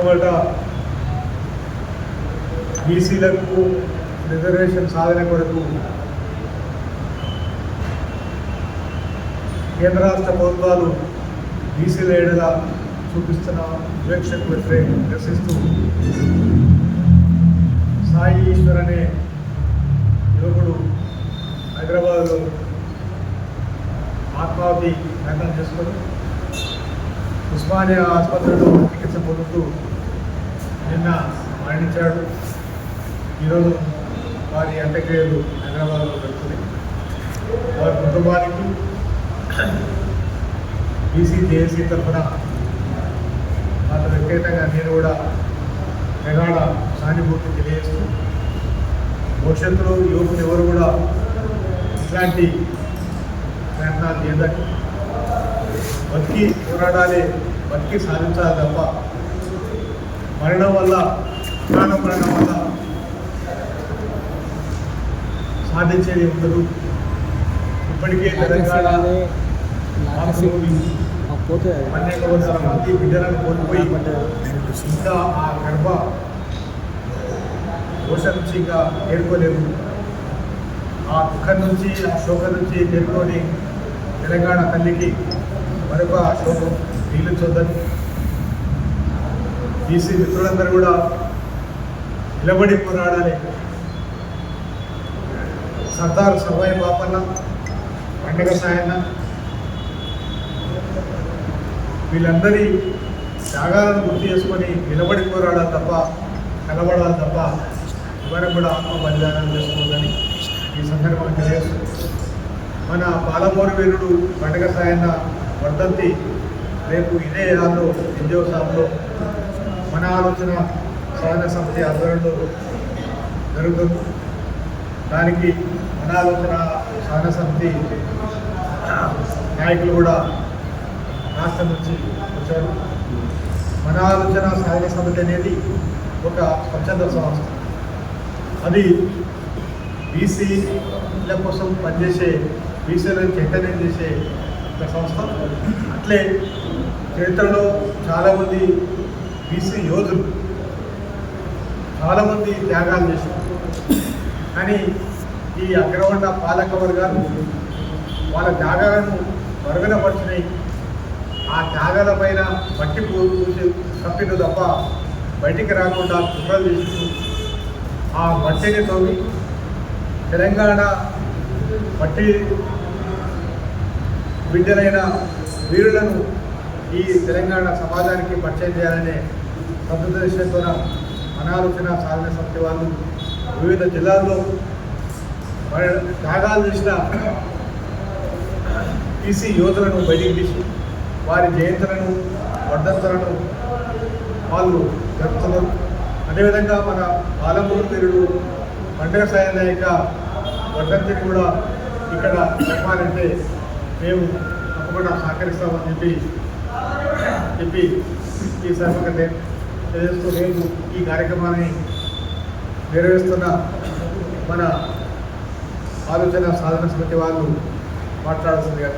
మొట్టమొదట బీసీలకు రిజర్వేషన్ సాధన కొరకు కేంద్ర రాష్ట్ర ప్రభుత్వాలు బీసీల ఏడల చూపిస్తున్న వివక్షకు వ్యతిరేకం నిరసిస్తూ సాయి ఈశ్వర్ అనే యువకుడు హైదరాబాద్లో ఆత్మాహుతి ప్రయత్నం చేసుకొని ఉస్మానియా ఆసుపత్రిలో చికిత్స పొందుతూ నిన్న మరణించాడు. ఈరోజు వారి అంత్యక్రియలు హైదరాబాద్లో జరుగుతున్నాయి. వారి కుటుంబానికి బీసీ జేఏసీ తరఫున అతను వ్యక్తిగతంగా నేను కూడా ప్రగాఢ సానుభూతి తెలియజేస్తూ భవిష్యత్తులో యువకులు ఎవరు కూడా ఇట్లాంటి ప్రయత్నాలు చేయదని బతికి పోరాడాలి బతికి సాధించాలి తప్ప మరణం వల్ల అకాల మరణం వల్ల సాధించేది ఉండదు ఇప్పటికే తెలంగాణ మాతృభూమి. వందల మంది బిడ్డలను కోల్పోయి ఇంకా ఆ గర్భ దోషం నుంచి ఇంకా తేరుకోలేము. ఆ దుఃఖం నుంచి ఆ శోకం నుంచి తేరుకొని తెలంగాణ తల్లికి మరొక శోకం నీళ్ళు చూద్దాం బీసీ మిత్రులందరూ కూడా నిలబడి పోరాడాలి. సర్దార్ సర్వాయి బాపన్న పండగ సాయన్న వీళ్ళందరి త్యాగాలను గుర్తు చేసుకొని నిలబడి పోరాడాలి తప్ప కలబడాలి తప్ప ఎవరికి కూడా ఆత్మ బలిదానం చేసుకోవద్దని ఈ సందర్భంగా తెలియజేస్తుంది మన పాలమూరు వీరుడు పండగ సాయన్న వర్ధంతి రేపు ఇదే ఏడాదిలో ఎన్జిఓ సాగులో మన ఆలోచన సాధన సమితి ఆధ్వర్యంలో జరుగుతుంది. దానికి మన ఆలోచన సాధన సమితి నాయకులు కూడా రాష్ట్రం నుంచి వచ్చారు. మన ఆలోచన సాధన సమితి అనేది ఒక స్వచ్ఛంద సంస్థ. అది బీసీల కోసం పనిచేసే బీసీలను చైతన్యం చేసే ఒక సంస్థ. అట్లే చరిత్రలో చాలామంది బీసీ యోధులు చాలామంది త్యాగాలు చేశారు. కానీ ఈ అగ్రవండ పాలక వర్గాలు వాళ్ళ త్యాగాలను మరుగునపరిచినాయి ఆ త్యాగాల పైన మట్టి పూసి కప్పిన తప్ప బయటికి రాకుండా కుట్రలు చేస్తూ ఆ మట్టిని తోమి తెలంగాణ మట్టి బిడ్డలైన వీరులను ఈ తెలంగాణ సమాజానికి పరిచయం చేయాలనే సదుద్దేశంతో అనాలోచన సాధన సమితి వాళ్ళు వివిధ జిల్లాల్లో త్యాగాలు చేసిన ఈసీ యోధులను బయటికి తీసి వారి జయంతులను వర్ధంతులను వాళ్ళు జరుపుతున్నారు. అదేవిధంగా మన పాలమూరు వీరుడు పండుగ సాయం నాయక వర్ధంతిని కూడా ఇక్కడ చెప్పాలంటే మేము తప్పకుండా సహకరిస్తామని చెప్పి చెప్పి ఈ సభకు తెలియజేస్తూ రేపు ఈ కార్యక్రమాన్ని నిర్వహిస్తున్న మన ఆలోచన సాధన సమితి వాళ్ళు మాట్లాడాల్సిందిగా